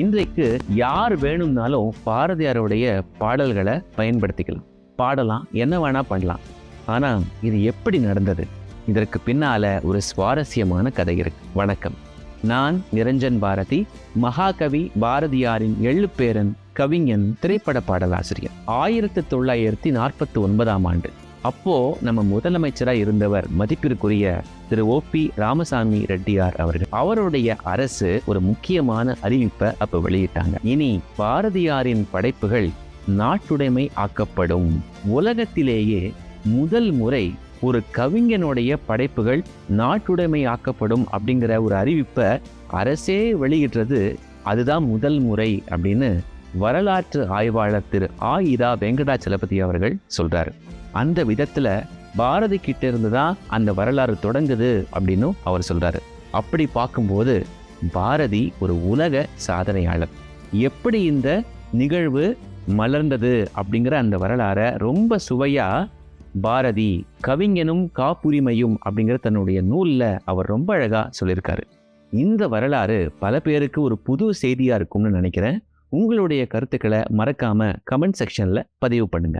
இன்றைக்கு யார் வேணும்னாலும் பாரதியாருடைய பாடல்களை பயன்படுத்திக்கலாம். பாடலாம் என்ன வேணால் பண்ணலாம். ஆனால் இது எப்படி நடந்தது? இதற்கு பின்னால ஒரு சுவாரஸ்யமான கதை இருக்கு. வணக்கம். நான் நிரஞ்சன் பாரதி மகாகவி பாரதியாரின் எள்ளுப்பேரன் கவிஞன் திரைப்பட பாடலாசிரியர். ஆயிரத்தி தொள்ளாயிரத்தி நாற்பத்தி ஒன்பதாம் ஆண்டு. அப்போது நம்ம முதலமைச்சராக இருந்தவர் மதிப்பிற்குரிய திரு ஓ பி ராமசாமி ரெட்டியார் அவர்கள். அவருடைய அரசு ஒரு முக்கியமான அறிவிப்பை அப்போ வெளியிட்டாங்க. இனி பாரதியாரின் படைப்புகள் நாட்டுடைமை ஆக்கப்படும். உலகத்திலேயே முதல் முறை ஒரு கவிஞனுடைய படைப்புகள் நாட்டுடைமை ஆக்கப்படும் அப்படிங்கிற ஒரு அறிவிப்பை அரசே வெளியிடுறது அதுதான் முதல் முறை அப்படின்னு வரலாற்று ஆய்வாளர் திரு ஆயிதா வெங்கடாச்சலபதி அவர்கள் சொல்றாரு. அந்த விதத்துல பாரதி கிட்ட இருந்து தான் அந்த வரலாறு தொடங்குது அப்படின்னும் அவர் சொல்றாரு. அப்படி பார்க்கும்போது பாரதி ஒரு உலக சாதனையாளர். எப்படி இந்த நிகழ்வு மலர்ந்தது அப்படிங்கிற அந்த வரலாறை ரொம்ப சுவையா பாரதி கவிஞனும் காப்புரிமையும் அப்படிங்கிற தன்னுடைய நூலில் அவர் ரொம்ப அழகாக சொல்லியிருக்காரு. இந்த வரலாறு பல பேருக்கு ஒரு புது செய்தியாக இருக்கும்னு நினைக்கிறேன். உங்களுடைய கருத்துக்களை மறக்காம கமெண்ட் செக்ஷனில் பதிவு பண்ணுங்க.